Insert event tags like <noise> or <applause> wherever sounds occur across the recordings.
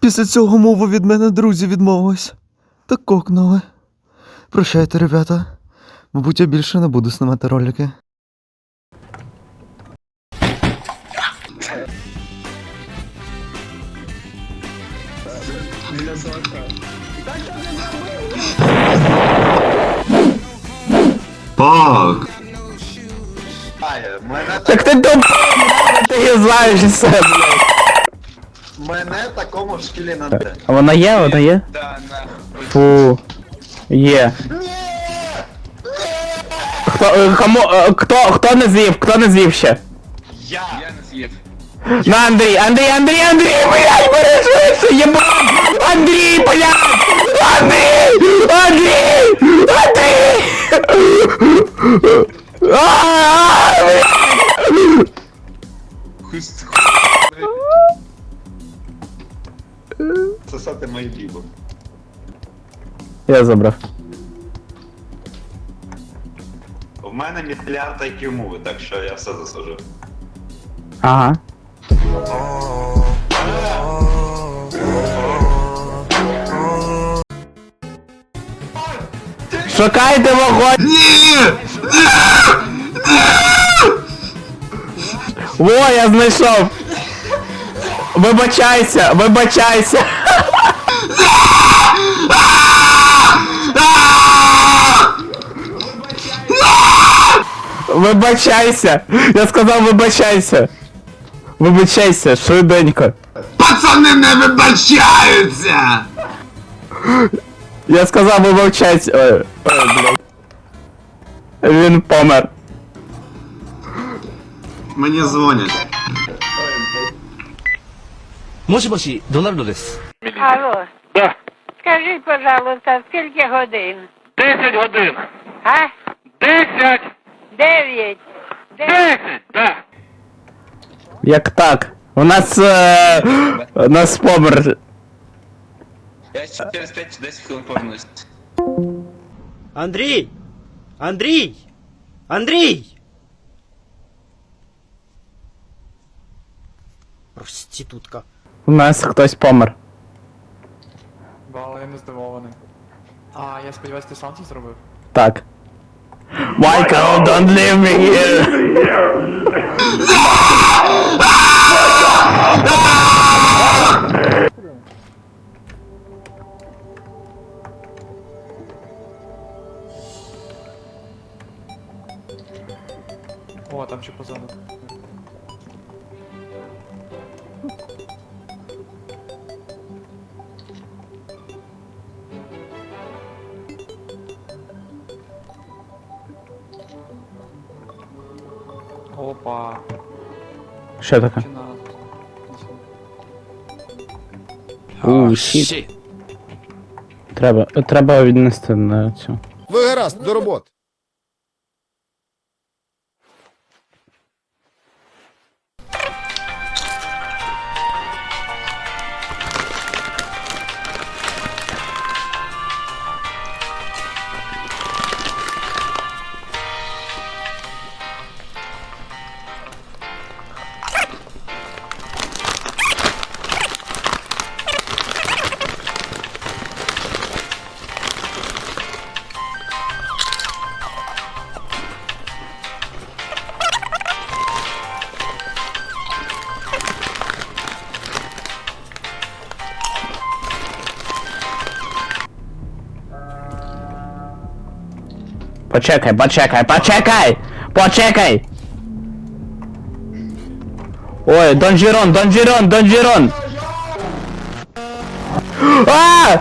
Після цього мова від мене друзі відмовилась. Та кокнули. Прощайте, ребята. Мабуть, я більше не буду знімати ролики. Пак! Так ти тупо, ти знаєш блядь. мене такому в шкілі на те. А вона є, вона є? Да, на. Фу. Є. Хто, е, кому, е, хто, хто не звів, хто не звів ще? Я! Я не з'їв. На Андрій, Андрій, Андрій, Андрій, блядь, бери швидше, єбать! Андрій, блядь! Андрій! Андрій! Андрій! А, а, блядь! Хуст. Сосати мої бібо. Я забрав. В мене мільярд IQ мови, так що я все заслужив. Ага. Шукайте вогонь! Ні! Во, я знайшов! Вибачайся, вибачайся! Вибачайся! Я сказав вибачайся! Вибачайся, швиденько! Пацани не вибачаються! Я сказав вибачайся! Ой, ой, блядь. Він помер. Мені дзвонять. もしもし、ドナルドです。 Алло, Да. скажіть, пожалуйста, скільки годин? 10 годин! А? 10! Дев'ять. Дев'ять. Да. Як так? У нас е, у нас помер. Я через 5-10 хвилин повернусь. Андрій! Андрій! Андрій! Проститутка. У нас хтось помер. Але я не здивований. А, я сподіваюся, ти сам це зробив? Так. Michael, don't leave me here! О, там ще Опа, Що таке? на... Щит. Треба, треба віднести на цю. Ви гаразд, до роботи. Почекай, почекай, почекай! Почекай! Ой, Донжерон, Донжерон, Донжерон! А!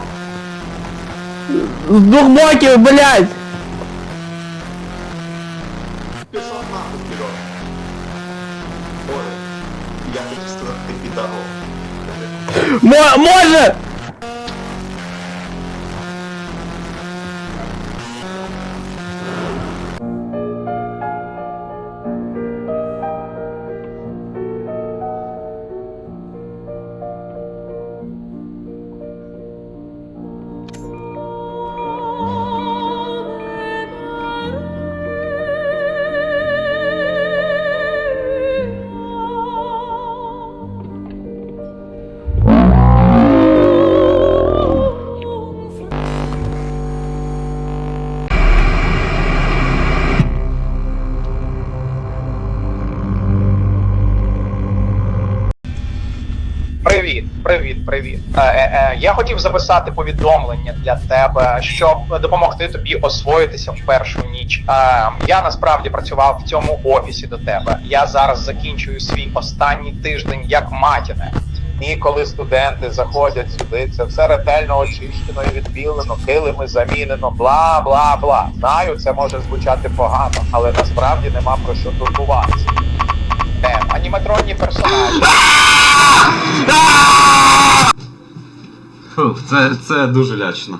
З двох боків, блядь! Пішов нахуй, Кіро. Я хотів записати повідомлення для тебе, щоб допомогти тобі освоїтися в першу ніч. Е, я насправді працював в цьому офісі до тебе. Я зараз закінчую свій останній тиждень як матіне. І коли студенти заходять сюди, це все ретельно очищено і відбілено, килими замінено, бла бла бла. Знаю, це може звучати погано, але насправді нема про що турбуватися. Е, аніматронні персонажі. <laughs> Фу, це, це дуже лячно.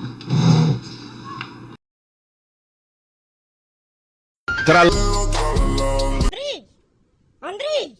Андрій!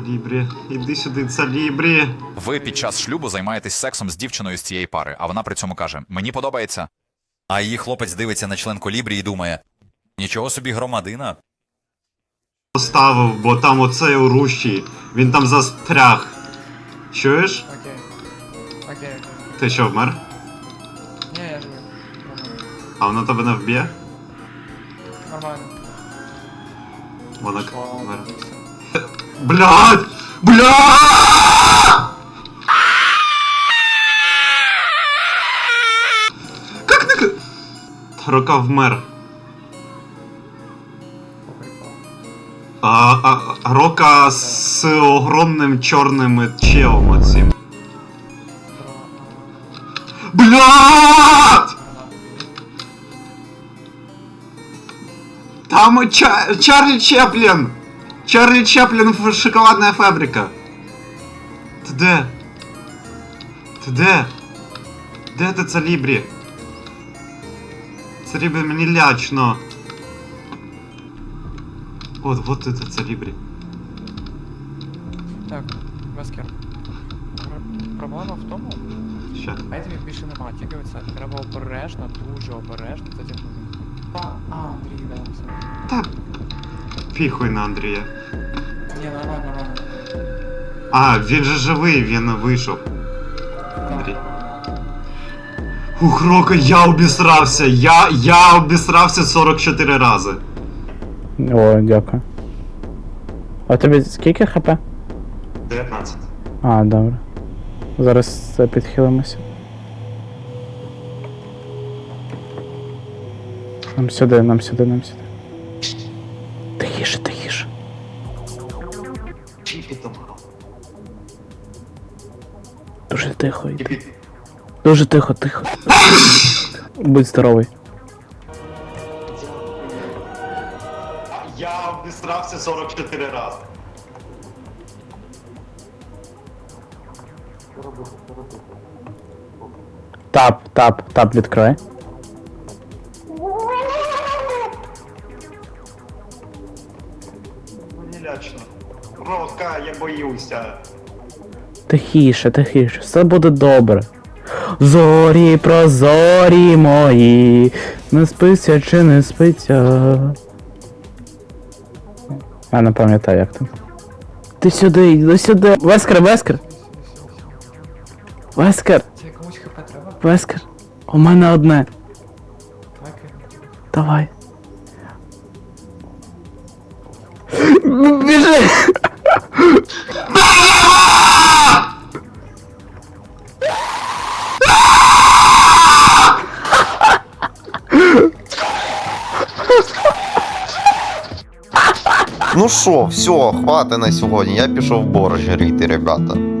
Салібрі, іди сюди, Салібрі. Ви під час шлюбу займаєтесь сексом з дівчиною з цієї пари, а вона при цьому каже: Мені подобається. А її хлопець дивиться на член колібрі і думає: Нічого собі громадина. Поставив, бо там оцей урущий. Він там застряг. Чуєш? Окей. Окей, окей. Ти що, вмер? Ні, я живий. Нормально. А вона тебе не вб'є? Нормально. Вона к- вмер. Все. Блядь! Блядь! Как ты... Рука вмер. А, а, Рока з огромним чорним челом оцим. Блядь! Там Ча- Чарлі Чеплін! Чарлі Чеплін в шоколадная фабрика. Ти де? Ти де? Де ти Цалібрі? Цалібрі мені лячно. От, от ти Цалібрі. Так, Вескер. Пр- Проблема в тому, Що? айтемів більше нема, тільки оце. Треба обережно, дуже обережно затягнути. А, а, Андрій, да, все. Та піхуй на Андрія. Ні, нормально, нормально. А, він же живий, він вийшов. Андрій. Ух, Рока, я обісрався. Я, я обісрався 44 рази. О, дякую. А тобі скільки хп? 19. А, добре. Зараз підхилимося. Нам сюди, нам сюди, нам сюди. Дуже тихо, тихо. Будь здоровий. Я обісрався 44 рази. Тап, тап, тап відкривай. Мені лячно. Рока, я боюся. Тихіше, тихіше, все буде добре. Зорі прозорі мої, не спиться чи не спиться. Я не пам'ятаю, як там. Ти сюди, йди сюди. Вескер, Вескер. Вескер, Це комусь хп треба? Вескер. У мене одне. Давай. Біжи! Ну що, все, хватить на сьогодні. Я пішов борщ жарити, ребята.